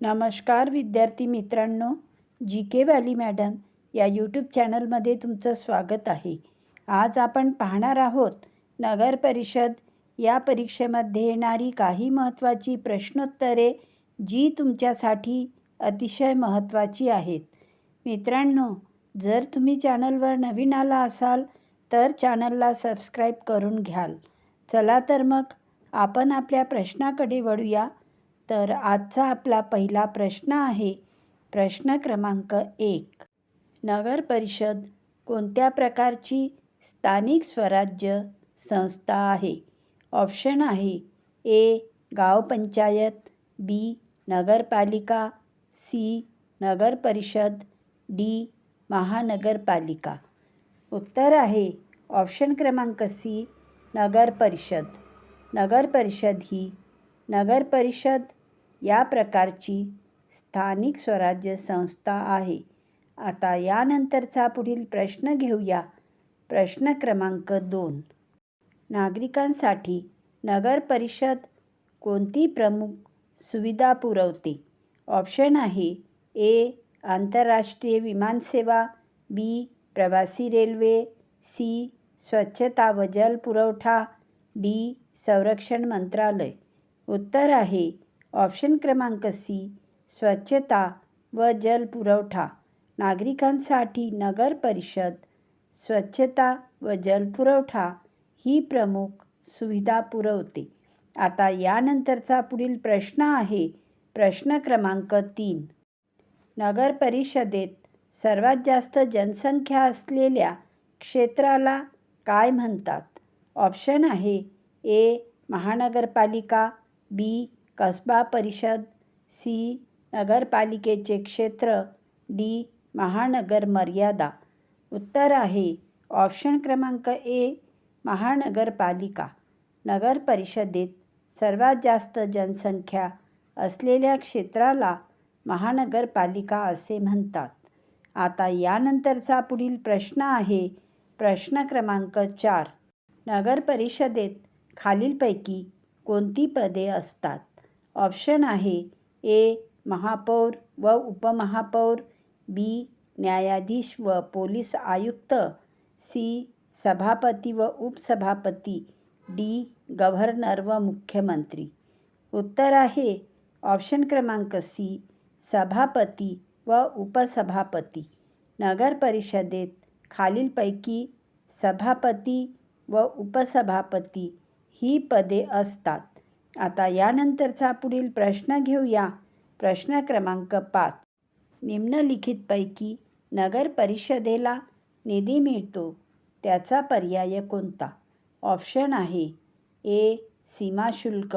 नमस्कार विद्यार्थी मित्रांनो जी के व्हॅली मॅडम या यूट्यूब चॅनलमध्ये तुमचं स्वागत आहे. आज आपण पाहणार आहोत नगर परिषद या परीक्षेमध्ये येणारी काही महत्त्वाची प्रश्नोत्तरे जी तुमच्यासाठी अतिशय महत्त्वाची आहेत. मित्रांनो जर तुम्ही चॅनलवर नवीन आला असाल तर चॅनलला सबस्क्राईब करून घ्याल. चला तर मग आपण आपल्या प्रश्नाकडे वळूया. तर आजचा आपला पहिला प्रश्न आहे प्रश्न क्रमांक एक. नगर परिषद कोणत्या प्रकारची स्थानिक स्वराज्य संस्था आहे? ऑप्शन आहे ए गावपंचायत बी नगरपालिका सी नगर परिषद डी महानगरपालिका. उत्तर आहे ऑप्शन क्रमांक सी नगर परिषद. नगर परिषद ही नगर परिषद या प्रकारची स्थानिक स्वराज्य संस्था आहे. आता यानंतरचा पुढील प्रश्न घेऊया. प्रश्न क्रमांक दोन. नागरिकांसाठी नगर परिषद कोणती प्रमुख सुविधा पुरवते? ऑप्शन आहे ए. आंतरराष्ट्रीय विमानसेवा बी. प्रवासी रेल्वे सी. स्वच्छता व जल पुरवठा डी. संरक्षण मंत्रालय. उत्तर आहे ऑप्शन क्रमांक सी स्वच्छता व जल पुरवठा. नागरिकांसाठी नगर परिषद स्वच्छता व जलपुरवठा ही प्रमुख सुविधा पुरवते. आता यानंतरचा पुढील प्रश्न आहे प्रश्न क्रमांक तीन. नगर परिषदेत सर्वात जास्त जनसंख्या असलेल्या क्षेत्राला काय म्हणतात? ऑप्शन आहे ए महानगरपालिका बी कसबा परिषद सी. नगरपालिकेचे क्षेत्र डी. महानगर मर्यादा. उत्तर आहे ऑप्शन क्रमांक ए महानगरपालिका. नगर परिषदेत सर्वात जास्त जनसंख्या असलेल्या क्षेत्राला महानगरपालिका असे म्हणतात. आता यानंतरचा पुढील प्रश्न आहे प्रश्न क्रमांक चार. नगर परिषदेत खालीलपैकी कोणती पदे असतात? ऑप्शन आहे ए महापौर व उपमहापौर बी न्यायाधीश व पोलीस आयुक्त सी सभापती व उपसभापती डी गव्हर्नर व मुख्यमंत्री. उत्तर आहे ऑप्शन क्रमांक सी सभापती व उपसभापती. नगर परिषदेत खालीलपैकी सभापती व उपसभापती ही पदे असतात. आता यानंतरचा पुढील प्रश्न घेऊया. प्रश्न क्रमांक पाच. निम्नलिखितपैकी नगर परिषदेला निधी मिळतो. त्याचा पर्याय कोणता? ऑप्शन आहे ए. सीमाशुल्क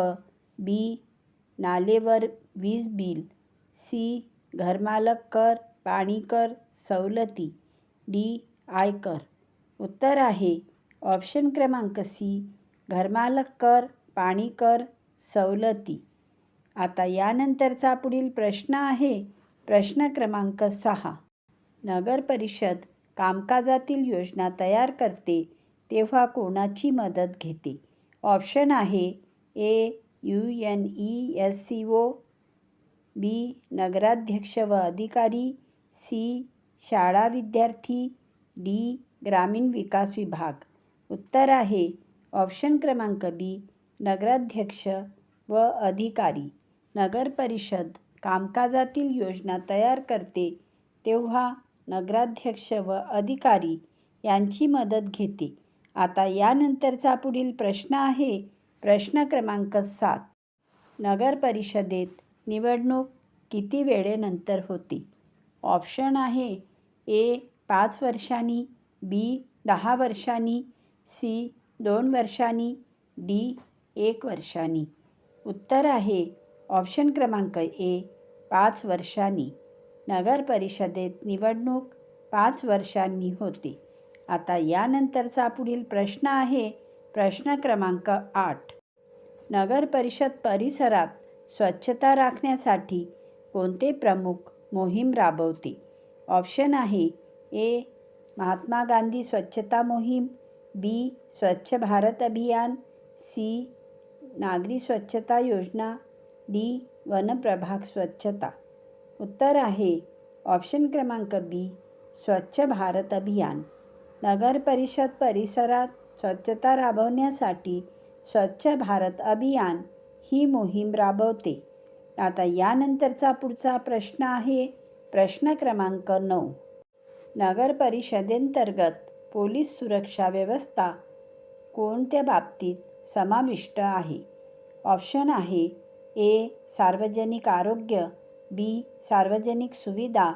बी. नालेवर वीज बिल सी. घरमालक कर पाणी कर सवलती डी. आयकर उत्तर आहे ऑप्शन क्रमांक सी. घरमालक कर पाणी कर सवलती. आता यानंतरचा पुढील प्रश्न आहे प्रश्न क्रमांक सहा. नगर परिषद कामकाजातील योजना तयार करते तेव्हा कोणाची मदत घेते? ऑप्शन आहे A U N E S C O B नगराध्यक्ष व अधिकारी सी शाळा विद्यार्थी डी ग्रामीण विकास विभाग. उत्तर आहे ऑप्शन क्रमांक बी नगराध्यक्ष व अधिकारी. नगरपरिषद कामकाजातील योजना तयार करते तेव्हा नगराध्यक्ष व अधिकारी यांची मदत घेते. आता यानंतरचा पुढील प्रश्न आहे प्रश्न क्रमांक सात. नगर परिषदेत निवडणूक किती वेळेनंतर होते? ऑप्शन आहे ए पाच वर्षांनी बी दहा वर्षांनी सी दोन वर्षांनी डी एक वर्षांनी. उत्तर आहे. ऑप्शन क्रमांक ए पाच वर्षांनी. नगर परिषदेत निवडणूक पाच वर्षांनी होते. आता यानंतरचा पुढील प्रश्न आहे. प्रश्न क्रमांक आठ. नगर परिषद परिसरात स्वच्छता राखण्यासाठी कोणते प्रमुख मोहीम राबवते? ऑप्शन आहे ए महात्मा गांधी स्वच्छता मोहीम बी स्वच्छ भारत अभियान सी नागरी स्वच्छता योजना डी वनप्रभाग स्वच्छता. उत्तर आहे ऑप्शन क्रमांक बी स्वच्छ भारत अभियान. नगर परिषद परिसरात स्वच्छता राबवण्यासाठी स्वच्छ भारत अभियान ही मोहीम राबवते. आता यानंतरचा पुढचा प्रश्न आहे प्रश्न क्रमांक नऊ. नगर परिषदेंतर्गत पोलीस सुरक्षा व्यवस्था कोणत्या बाबतीत? समाविष्ट आहे. ऑप्शन आहे ए सार्वजनिक आरोग्य बी सार्वजनिक सुविधा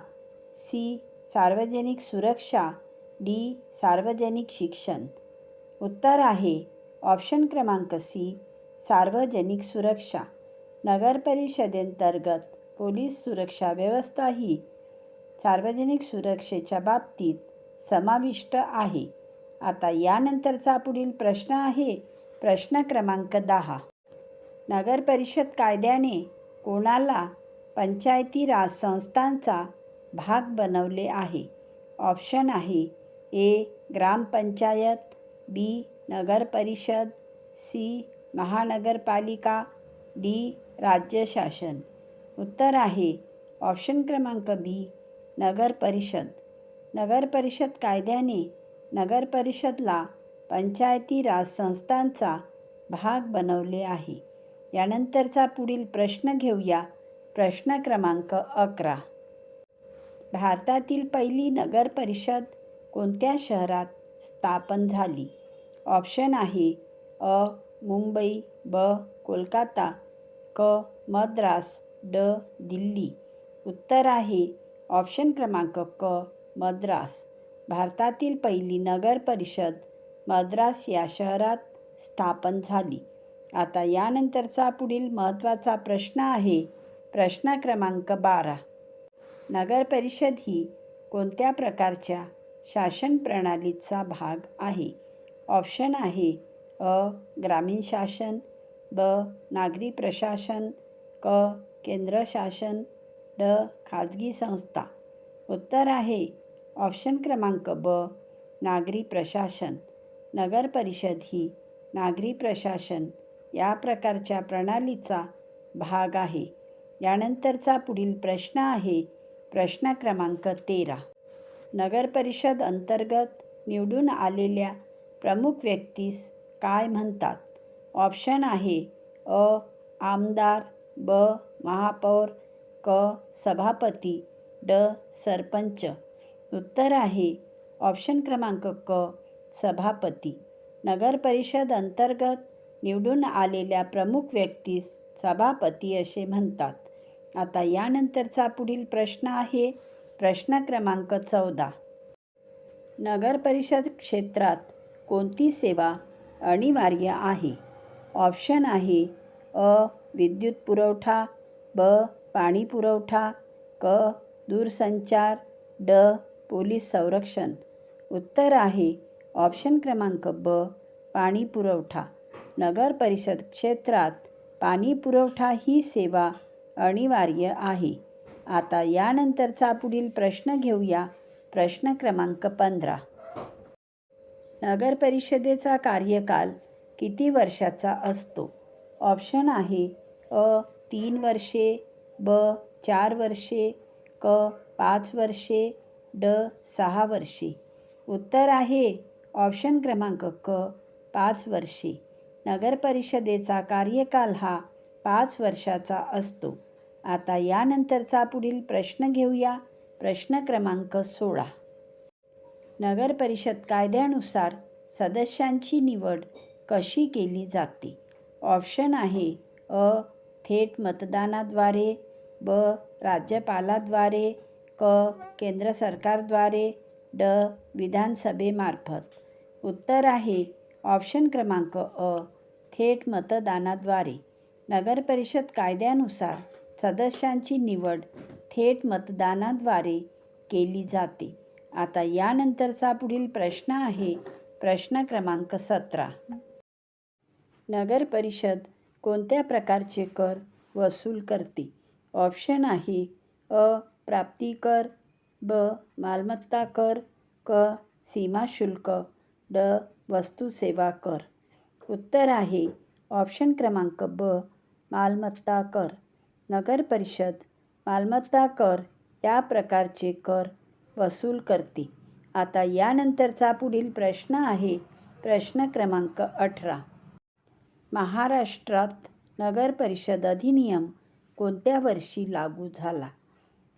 सी सार्वजनिक सुरक्षा डी सार्वजनिक शिक्षण. उत्तर आहे ऑप्शन क्रमांक सी सार्वजनिक सुरक्षा. नगर परिषदेंतर्गत पोलीस सुरक्षा व्यवस्था ही सार्वजनिक सुरक्षेच्या बाबतीत समाविष्ट आहे. आता यानंतरचा पुढील प्रश्न आहे प्रश्न क्रमांक दहा. नगरपरिषद कायद्याने कोणाला पंचायती राज संस्थांचा भाग बनवले आहे? ऑप्शन आहे ए ग्रामपंचायत बी नगरपरिषद सी महानगरपालिका डी राज्य शासन. उत्तर आहे ऑप्शन क्रमांक बी नगरपरिषद. नगरपरिषद कायद्याने नगरपरिषदला पंचायती राज संस्थांचा भाग बनवले आहे. यानंतरचा पुढील प्रश्न घेऊया. प्रश्न क्रमांक अकरा. भारतातील पहिली नगर परिषद कोणत्या शहरात स्थापन झाली? ऑप्शन आहे अ मुंबई ब कोलकाता क मद्रास ड दिल्ली. उत्तर आहे ऑप्शन क्रमांक क मद्रास. भारतातील पहिली नगर परिषद मद्रास या शहरात स्थापन झाली. आता यानंतरचा पुढील महत्त्वाचा प्रश्न आहे प्रश्न क्रमांक बारा. नगर परिषद ही कोणत्या प्रकारच्या शासन प्रणालीचा भाग आहे? ऑप्शन आहे अ. ग्रामीण शासन ब. नागरी प्रशासन क. केंद्र शासन ड. खाजगी संस्था. उत्तर आहे ऑप्शन क्रमांक ब. नागरी प्रशासन. नगरपरिषद ही नागरी प्रशासन या प्रकारच्या प्रणालीचा भाग आहे. यानंतरचा पुढील प्रश्न आहे प्रश्न क्रमांक तेरा. नगरपरिषद अंतर्गत निवडून आलेल्या प्रमुख व्यक्तीस काय म्हणतात? ऑप्शन आहे अ आमदार ब महापौर क सभापती ड सरपंच. उत्तर आहे ऑप्शन क्रमांक क सभापती. नगरपरिषद अंतर्गत निवडून आलेल्या प्रमुख व्यक्तीस सभापती असे म्हणतात. आता यानंतरचा पुढील प्रश्न आहे. प्रश्न क्रमांक चौदा. नगरपरिषद क्षेत्रात कोणती सेवा अनिवार्य आहे? ऑप्शन आहे अ. विद्युत पुरवठा ब. पाणी पुरवठा क. दूरसंचार ड. पोलीस संरक्षण. उत्तर आहे ऑप्शन क्रमांक ब पाणी पुरवठा. नगर परिषद क्षेत्रात पाणी पुरवठा ही सेवा अनिवार्य आहे. आता यानंतरचा पुढील प्रश्न घेऊया. प्रश्न क्रमांक पंधरा. नगर परिषदेचा कार्यकाल किती वर्षाचा असतो? ऑप्शन आहे अ तीन वर्षे ब चार वर्षे क पाच वर्षे ड सहा वर्षे. उत्तर आहे ऑप्शन क्रमांक क पाच वर्षे. नगरपरिषदेचा कार्यकाल हा पाच वर्षाचा असतो. आता यानंतरचा पुढील प्रश्न घेऊया. प्रश्न क्रमांक सोळा. नगरपरिषद कायद्यानुसार सदस्यांची निवड कशी केली जाते? ऑप्शन आहे अ थेट मतदानाद्वारे ब राज्यपालाद्वारे क केंद्र सरकारद्वारे ड विधानसभेमार्फत. उत्तर आहे. ऑप्शन क्रमांक अ. थेट मतदानाद्वारे. नगरपरिषद कायद्यानुसार सदस्यांची निवड थेट मतदानाद्वारे केली जाते. आता यानंतरचा पुढील प्रश्न आहे. प्रश्न क्रमांक सतरा. नगरपरिषद कोणत्या प्रकारचे कर वसूल करते? ऑप्शन आहे. अ. प्राप्ती कर ब. मालमत्ता कर क. सीमा शुल्क ड वस्तू सेवा कर. उत्तर आहे ऑप्शन क्रमांक ब मालमत्ता कर. नगर परिषद मालमत्ता कर या प्रकारचे कर वसूल करते. आता यानंतरचा पुढील प्रश्न आहे प्रश्न क्रमांक अठरा. महाराष्ट्रात नगर परिषद अधिनियम कोणत्या वर्षी लागू झाला?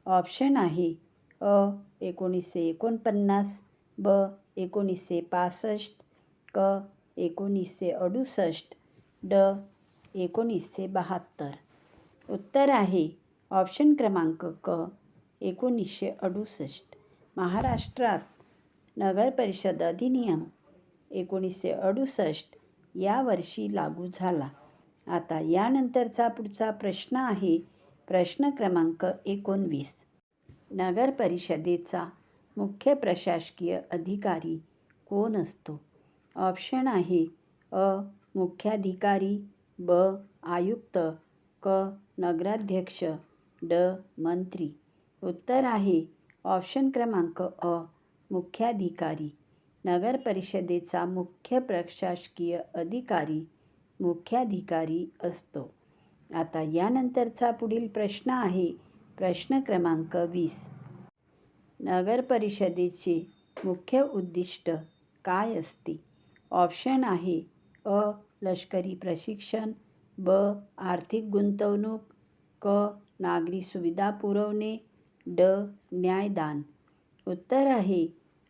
ऑप्शन आहे अ एकोणीसशे एकोणपन्नास ब एकोणीसशे पासष्ट क एकोणीसशे अडुसष्ट ड एकोणीसशे बहात्तर. उत्तर आहे ऑप्शन क्रमांक क एकोणीसशे अडुसष्ट. महाराष्ट्रात नगरपरिषद अधिनियम एकोणीसशे अडुसष्ट या वर्षी लागू झाला. आता यानंतरचा पुढचा प्रश्न आहे प्रश्न क्रमांक एकोणवीस. नगर परिषदेचा मुख्य प्रशासकीय अधिकारी कोण असतो? ऑप्शन आहे अ. मुख्याधिकारी ब. आयुक्त क. नगराध्यक्ष ड. मंत्री. उत्तर आहे ऑप्शन क्रमांक अ. मुख्याधिकारी. नगर परिषदेचा मुख्य प्रशासकीय अधिकारी मुख्याधिकारी असतो. आता यानंतरचा पुढील प्रश्न आहे प्रश्न क्रमांक वीस. नगरपरिषदेची मुख्य उद्दिष्ट काय असते? ऑप्शन आहे अ. लष्करी प्रशिक्षण ब. आर्थिक गुंतवणूक क. नागरी सुविधा पुरवणे ड. न्यायदान. उत्तर आहे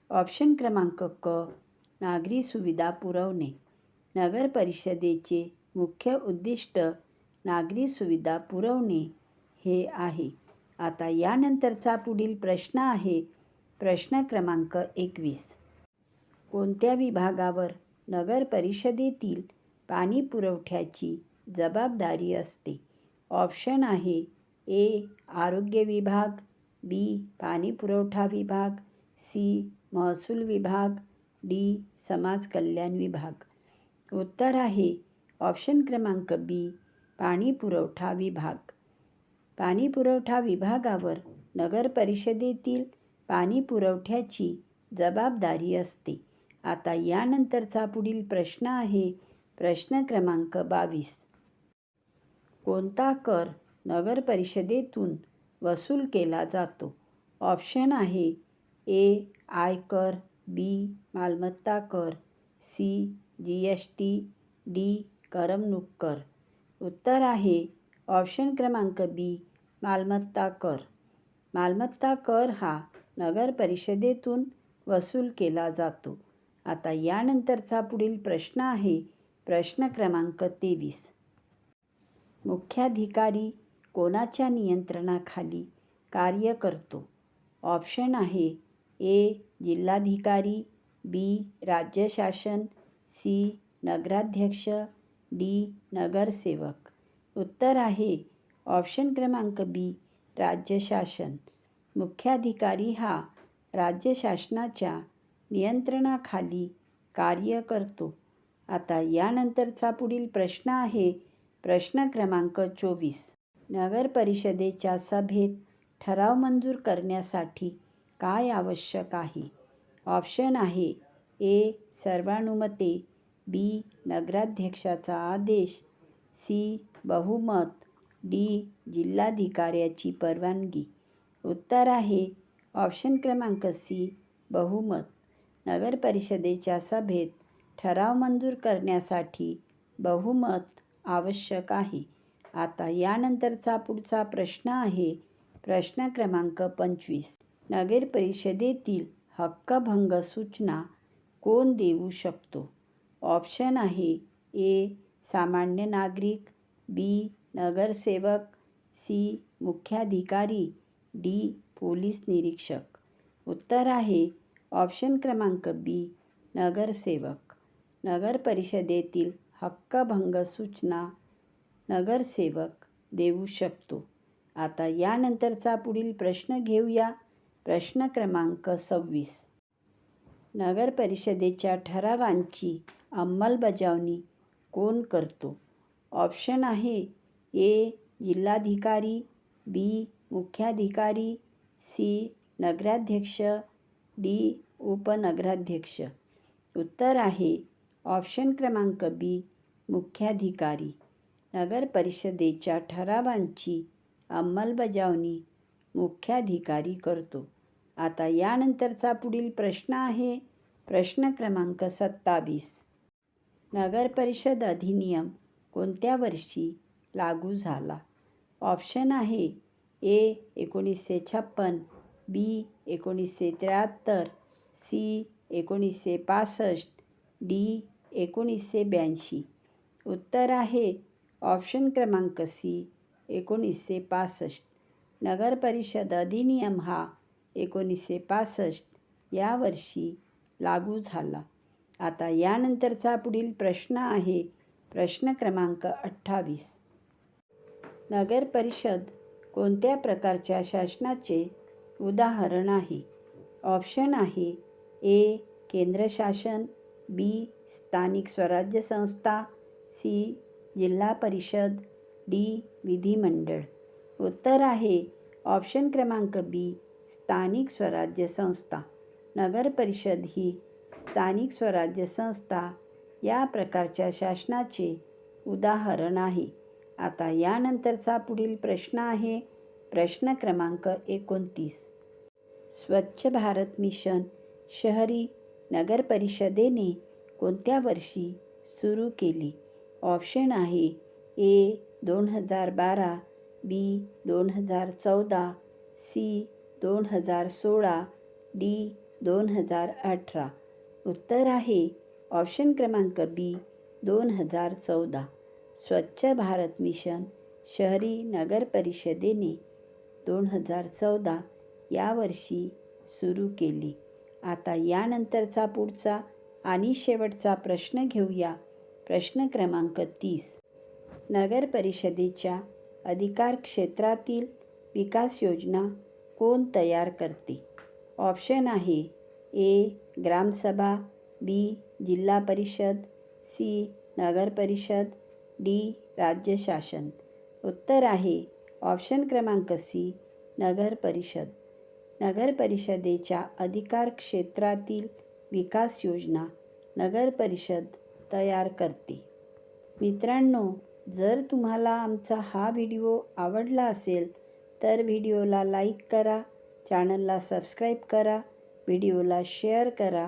ऑप्शन क्रमांक क. नागरी सुविधा पुरवणे. नगर परिषदेचे मुख्य उद्दिष्ट नागरी सुविधा पुरवणे हे आहे. आता यानंतरचा पुढील प्रश्न आहे प्रश्न क्रमांक एकवीस. कोणत्या विभागावर नगर परिषदेतील पाणी पुरवठ्याची जबाबदारी असते? ऑप्शन आहे ए आरोग्य विभाग बी पाणी पुरवठा विभाग सी महसूल विभाग डी समाज कल्याण विभाग. उत्तर आहे ऑप्शन क्रमांक बी पाणी पुरवठा विभाग. पाणी पुरवठा विभागावर नगर परिषदेतील पाणी पुरवठ्याची जबाबदारी असते. आता यानंतरचा पुढील प्रश्न आहे प्रश्न क्रमांक बावीस. कोणता कर नगर परिषदेतून वसूल केला जातो? ऑप्शन आहे ए आयकर बी मालमत्ता कर C G S T D करमणूक कर. उत्तर आहे ऑप्शन क्रमांक बी मालमत्ता कर. मालमत्ता कर हा नगर परिषदेतून वसूल केला जातो. आता यानंतरचा पुढील प्रश्न आहे प्रश्न क्रमांक तेवीस. मुख्याधिकारी कोणाच्या नियंत्रणाखाली कार्य करतो? ऑप्शन आहे ए जिल्हाधिकारी बी राज्य शासन सी नगराध्यक्ष डी नगरसेवक. उत्तर आहे. ऑप्शन क्रमांक बी राज्य शासन. मुख्याधिकारी हा राज्य शासनाच्या नियंत्रणाखाली कार्य करतो. आता यानंतरचा पुढील प्रश्न आहे. प्रश्न क्रमांक चोवीस. नगर परिषदेच्या सभेत ठराव मंजूर करण्यासाठी काय आवश्यक आहे? ऑप्शन आहे. ए सर्वानुमते. बी नगराध्यक्षाचा आदेश. सी बहुमत. डी. जिल्हाधिकाऱ्याची परवानगी. उत्तर आहे ऑप्शन क्रमांक सी बहुमत. नगर परिषदेच्या सभेत ठराव मंजूर करण्यासाठी बहुमत आवश्यक आहे. आता यानंतरचा पुढचा प्रश्न आहे प्रश्न क्रमांक पंचवीस. नगर परिषदेतील हक्कभंग सूचना कोण देऊ शकतो? ऑप्शन आहे ए. सामान्य नागरिक बी. नगरसेवक. सी. मुख्याधिकारी. डी. पोलीस निरीक्षक. उत्तर आहे. ऑप्शन क्रमांक बी. नगरसेवक. नगर परिषदेतील हक्कभंग सूचना नगरसेवक देऊ शकतो. आता यानंतरचा पुढील प्रश्न घेऊया. प्रश्न क्रमांक सव्वीस. नगर परिषदेच्या ठरावांची अंमलबजावणी कोण करतो? ऑप्शन आहे. ए जिल्हाधिकारी बी मुख्याधिकारी सी नगराध्यक्ष डी उपनगराध्यक्ष. उत्तर आहे. ऑप्शन क्रमांक बी मुख्याधिकारी. नगर परिषदेच्या ठरावांची अंमलबजावणी मुख्याधिकारी करतो. आता यानंतरचा पुढील प्रश्न आहे. प्रश्न क्रमांक सत्तावीस. नगरपरिषद अधिनियम कोणत्या वर्षी लागू झाला? ऑप्शन आहे ए एकोणीसशे छप्पन बी एकोणीसशे त्र्याहत्तर सी एकोणीसशे पासष्ट डी एकोणीसशे ब्याऐंशी. उत्तर आहे ऑप्शन क्रमांक सी एकोणीसशे पासष्ट. नगरपरिषद अधिनियम हा एकोणीसशे पासष्ट या वर्षी लागू झाला. आता यानंतरचा पुढील प्रश्न आहे प्रश्न क्रमांक अठ्ठावीस. नगरपरिषद कोणत्या प्रकारच्या शासनाचे उदाहरण आहे? ऑप्शन आहे ए केंद्र शासन बी स्थानिक स्वराज्य संस्था सी जिल्हा परिषद डी विधिमंडळ. उत्तर आहे ऑप्शन क्रमांक बी स्थानिक स्वराज्य संस्था. नगरपरिषद ही स्थानिक स्वराज्य संस्था या प्रकारच्या शासनाचे उदाहरण आहे. आता यानंतरचा पुढील प्रश्न आहे. प्रश्न क्रमांक एकोणतीस. स्वच्छ भारत मिशन शहरी नगरपरिषदेने कोणत्या वर्षी सुरू केली? ऑप्शन आहे ए दोन हजार बारा बी दोन हजार चौदा सी दोन हजार सोळा डी दोन हजार अठरा. उत्तर आहे ऑप्शन क्रमांक बी दोन हजार चौदा. स्वच्छ भारत मिशन शहरी नगरपरिषदेने दोन हजार चौदा या वर्षी सुरू केली. आता यानंतरचा पुढचा आणि शेवटचा प्रश्न घेऊया. प्रश्न क्रमांक तीस. नगरपरिषदेच्या अधिकार क्षेत्रातील विकास योजना कोण तयार करते? ऑप्शन आहे ए ग्रामसभा बी. जिल्हा परिषद सी. नगर परिषद डी. राज्य शासन. उत्तर आहे. ऑप्शन क्रमांक सी. नगर परिषद. नगर परिषदेच्या अधिकार क्षेत्रातील विकास योजना नगर परिषद तयार करते. मित्रांनो जर तुम्हाला आमचा हा व्हिडिओ आवडला असेल तर व्हिडिओला लाईक करा चॅनलला सबस्क्राईब करा व्हिडिओला शेअर करा